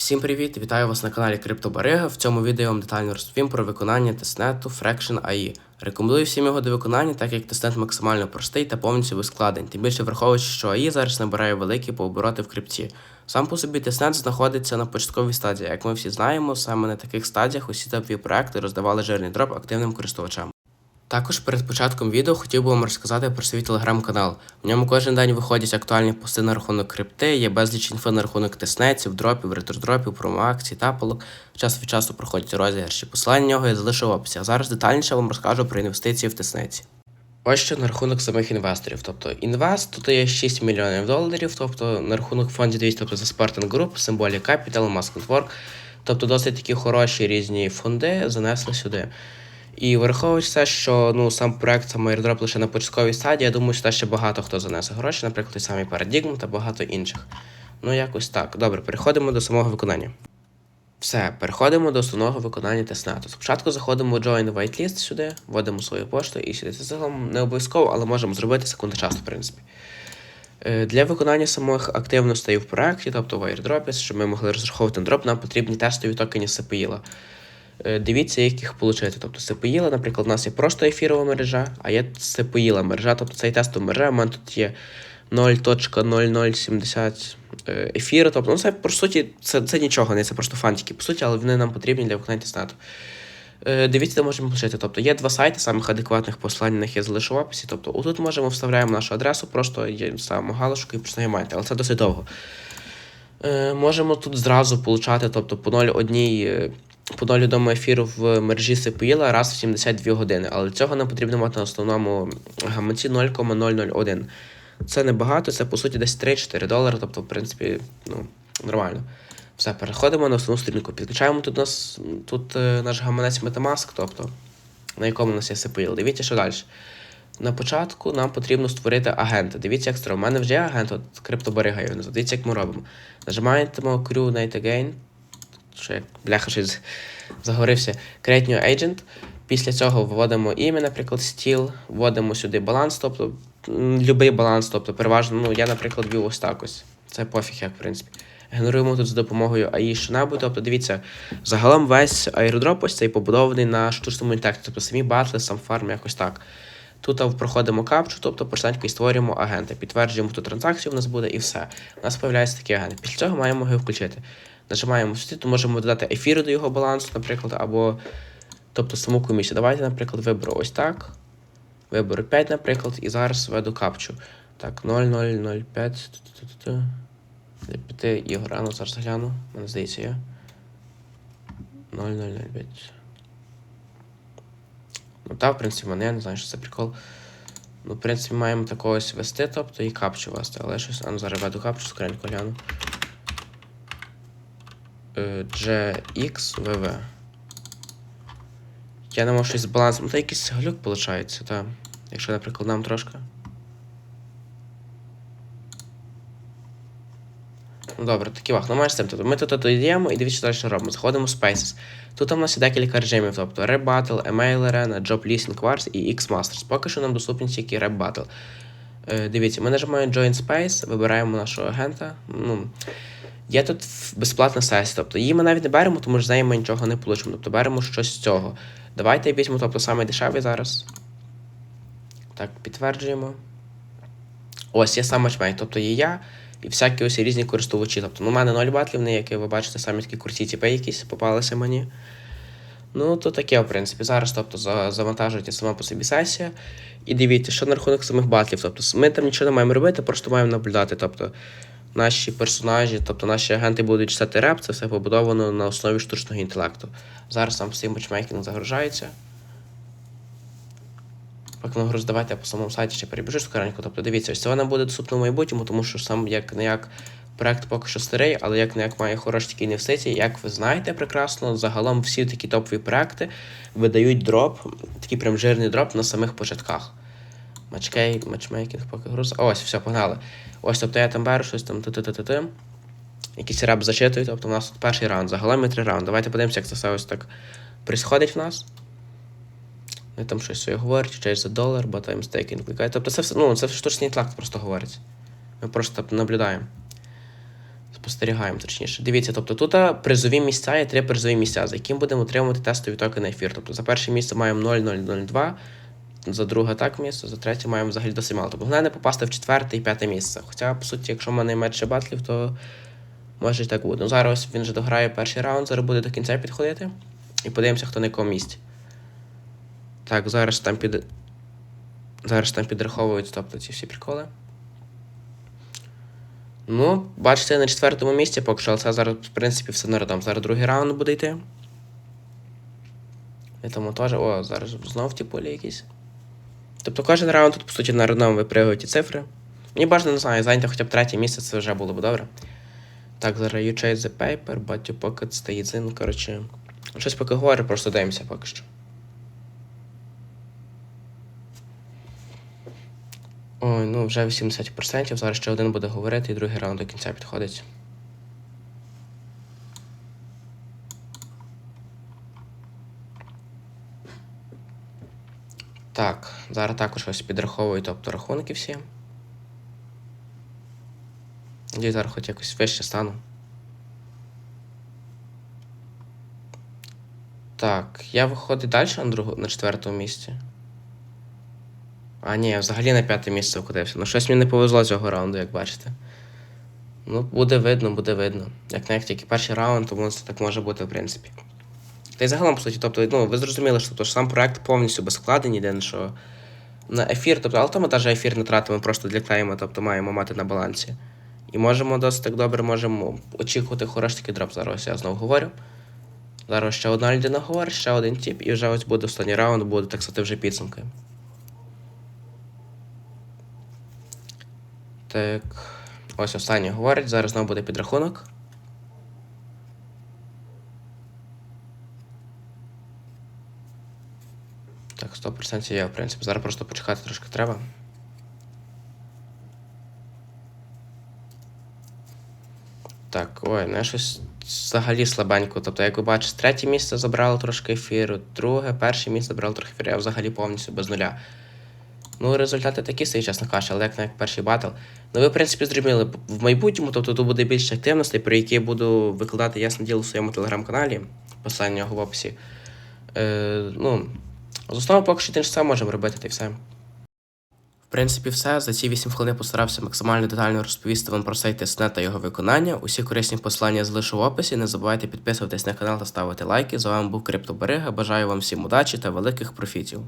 Всім привіт! Вітаю вас на каналі CryptoBariga. В цьому відео я вам детально розповім про виконання тестнету Fraction AI. Рекомендую всім його до виконання, так як тестнет максимально простий та повністю без складень, тим більше враховуючи, що AI зараз набирає великі пообороти в крипті. Сам по собі тестнет знаходиться на початковій стадії. Як ми всі знаємо, саме на таких стадіях усі топові проекти роздавали жирний дроп активним користувачам. Також перед початком відео хотів би вам розказати про свій телеграм-канал. В ньому кожен день виходять актуальні пости на рахунок крипти, є безліч інфи на рахунок тиснеців, дропів, ретродропів, промоакцій, тапалок. Час від часу проходять розіграші. Посилання нього я залишу в описі. А зараз детальніше вам розкажу про інвестиції в тиснеці. Ось що на рахунок самих інвесторів. Тобто інвест тут є 6 мільйонів доларів, тобто на рахунок фондів 200, тобто за Spartan Group, Symbolic Capital, Mask Network. Тобто досить такі хороші різні фонди занесли сюди. І враховуючи те, що ну сам проект сам airdrop лише на початковій стадії, я думаю, що ще багато хто занесе гроші, наприклад, той самий Paradigm та багато інших. Ну, якось так. Добре, переходимо до самого виконання. Все, переходимо до основного виконання тестнету. Спочатку заходимо в Join Whitelist сюди, вводимо свою пошту і сюди. Це загалом не обов'язково, але можемо зробити секунду часу, в принципі. Е, Для виконання самих активностей в проєкті, тобто в airdrop, щоб ми могли розраховувати на дроп, нам потрібні тестові токені SPIL. Е, Дивіться, як їх отримати. Тобто SPIL, наприклад, у нас є просто ефірова мережа, а є SPIL мережа, тобто цей тестова мережа, у мене тут є 0.0070 е, ефіру. Тобто, ну це по суті, це, це нічого, не це просто фантики, по суті, але вони нам потрібні для виконання тестнету. Е, Дивіться, де можемо пошити. Тобто є два сайти, самих адекватних посилань на них я залишу в описі. Тобто, отут можемо вставляємо нашу адресу, просто ставимо галочку і наймаєте, але це досить довго. Можемо тут зразу получати, тобто по 0,1 е, по 0 одному ефіру в мережі SPIL раз в 72 години, але цього нам потрібно мати на основному гаманці 0,001. Це небагато, це по суті десь 3-4 долари, тобто, в принципі, ну, нормально. Все, переходимо на основну сторінку. Підключаємо тут нас тут е, наш гаманець Metamask, тобто, на якому у нас є SPIL. Дивіться, що далі. На початку нам потрібно створити агента. Дивіться, як стро. У мене вже є агент, от назву. Дивіться, як ми робимо. Нажимаємо Crew Night Again. Що як бляха щось загорився. Create New Agent. Після цього вводимо ім'я, наприклад, стіл, вводимо сюди баланс, тобто любий баланс, тобто переважно, ну я, наприклад, ввів ось так ось. Це пофіг, як в принципі. Генеруємо тут з допомогою AI що-небудь. Тобто, дивіться, загалом весь аеродроп ось цей побудований на штучному інтелекті, тобто самі батли, сам фарм, якось так. Тут проходимо капчу, тобто і створюємо агента. Підтверджуємо ту транзакцію, у нас буде і все. У нас з'являється такий агент. Після цього маємо його включити. Нажимаємо сюди, то можемо додати ефіру до його балансу, наприклад, або тобто саму комісію. Давайте, наприклад, виберу ось так. Виберу 5, наприклад, і зараз введу капчу. Так, 0005. ту-ту-ту-ту. Для 5 ігор. А ну зараз гляну. Мене здається, є. 0005. Ну та, в принципі, мене, я не знаю, що це прикол. Ну, в принципі, маємо такого ось вести, тобто і капчу вести, але щось. А ну зараз веду капчу, скоренько гляну. Е, GXVV. Я не можу щось з балансом. Ну, та якийсь глюк виходить, так. Якщо, наприклад, нам трошки. Ну добре, такі вах, ну маєш цим. Тобто ми тут дійдемо і дивіться, далі що робимо. Заходимо в Spaces. Тут у нас є декілька режимів, тобто Rap Battle, Email Arena, Job Listing Wars і X-Masters. Поки що нам доступні тільки Rap Battle. Е, дивіться, ми нажимаємо Join Space, вибираємо нашого агента. Ну, Є тут безплатна сесія, тобто її ми навіть не беремо, тому що з неї ми нічого не получимо. Тобто беремо щось з цього. Давайте візьмемо, тобто саме дешевий зараз. Так, підтверджуємо. Ось є сам матчмейк, тобто є я і всякі ось різні користувачі. Тобто, ну, у мене 0 батлів, не як ви бачите, самі такі курці тіпи якісь попалися мені. Ну, то таке, в принципі. Зараз тобто, завантажується сама по собі сесія. І дивіться, що на рахунок самих батлів. Тобто, ми там нічого не маємо робити, просто маємо наблюдати. Тобто, наші персонажі, тобто наші агенти будуть читати реп, це все побудовано на основі штучного інтелекту. Зараз сам цей матчмейкінг загружається. Поки воно груз, давайте по самому сайті ще перебіжу скоренько. Тобто дивіться, ось це вона буде доступна в майбутньому, тому що сам як не як проект поки що старий, але як не як має хороші такі інвестиції. Як ви знаєте прекрасно, загалом всі такі топові проекти видають дроп, такий прям жирний дроп на самих початках. Матчкей, матчмейкінг, поки груз. Ось, все, погнали. Ось, тобто я там беру щось там ти-ти-ти-ти. Якийсь реп зачитую, тобто у нас тут перший раунд, загалом є три раунди. Давайте подивимося, як це все ось так происходить в нас. Вони там щось своє говорять, change за долар, I'm mistaken, кликає. Тобто це все, ну, це штучний інтелект просто говорить. Ми просто наблюдаємо. Спостерігаємо, точніше. Дивіться, тобто тут призові місця є три призові місця, за яким будемо отримувати тестові токени ефір. Тобто за перше місце маємо 0,002, за друге так місце, за третє маємо взагалі до семал. Тобто головне не попасти в четверте і п'яте місце. Хоча, по суті, якщо в мене менше батлів, то може і так буде. Ну, зараз він вже дограє перший раунд, зараз буде до кінця підходити. І подивимося, хто на якому місці. Так, зараз там під. Зараз там підраховують, тобто ці всі приколи. Ну, бачите, на четвертому місці поки що, але це зараз, в принципі, все народом. Зараз другий раунд буде йти. І тому теж. О, зараз знов ті полі якісь. Тобто кожен раунд тут, по суті, на родному випригують ті цифри. Мені бажано, не знаю, зайняти хоча б третє місце, це вже було б добре. Так, зараз you chase the paper, but you pocket stays in, коротше. Щось поки говорю, просто дивимося поки що. Ой, ну вже 80%, зараз ще один буде говорити, і другий раунд до кінця підходить. Так, зараз також ось підраховую, тобто рахунки всі. Надіюсь, зараз хоч якось вище стану. Так, я виходить далі на другу, на четвертому місці. А, ні, я взагалі на п'яте місце вкотився. Ну, щось мені не повезло цього раунду, як бачите. Ну, буде видно, буде видно. Як навіть тільки перший раунд, тому це так може бути, в принципі. Та й загалом, по суті, тобто, ну, ви зрозуміли, що тобто, сам проект повністю без вкладень, єдине, що на ефір, тобто, але ми навіть ефір не тратимо просто для клейма, тобто маємо мати на балансі. І можемо досить так добре можемо очікувати хороший такий дроп. Зараз я знову говорю. Зараз ще одна людина говорить, ще один тип, і вже ось буде останній раунд, буде так сказати вже підсумки. Так. Ось останній говорить, зараз знову буде підрахунок. Так, 100% є, в принципі. Зараз просто почекати трошки треба. Так, ой, ну я щось взагалі слабенько. Тобто, як ви бачите, третє місце забрало трошки ефіру, друге, перше місце забрало трохи ефіру, я взагалі повністю без нуля. Ну, результати такі стають, чесно кажучи, але як на як перший батл. Ну, ви, в принципі, зрозуміли, в майбутньому, тобто тут буде більше активностей, про які я буду викладати ясне діло в своєму телеграм-каналі, посилання в описі. Е, ну, з основи поки що те ж саме можемо робити, та й все. В принципі, все. За ці 8 хвилин постарався максимально детально розповісти вам про сайт Тесне та його виконання. Усі корисні посилання залишу в описі. Не забувайте підписуватись на канал та ставити лайки. З вами був Криптоберега. Бажаю вам всім удачі та великих профітів.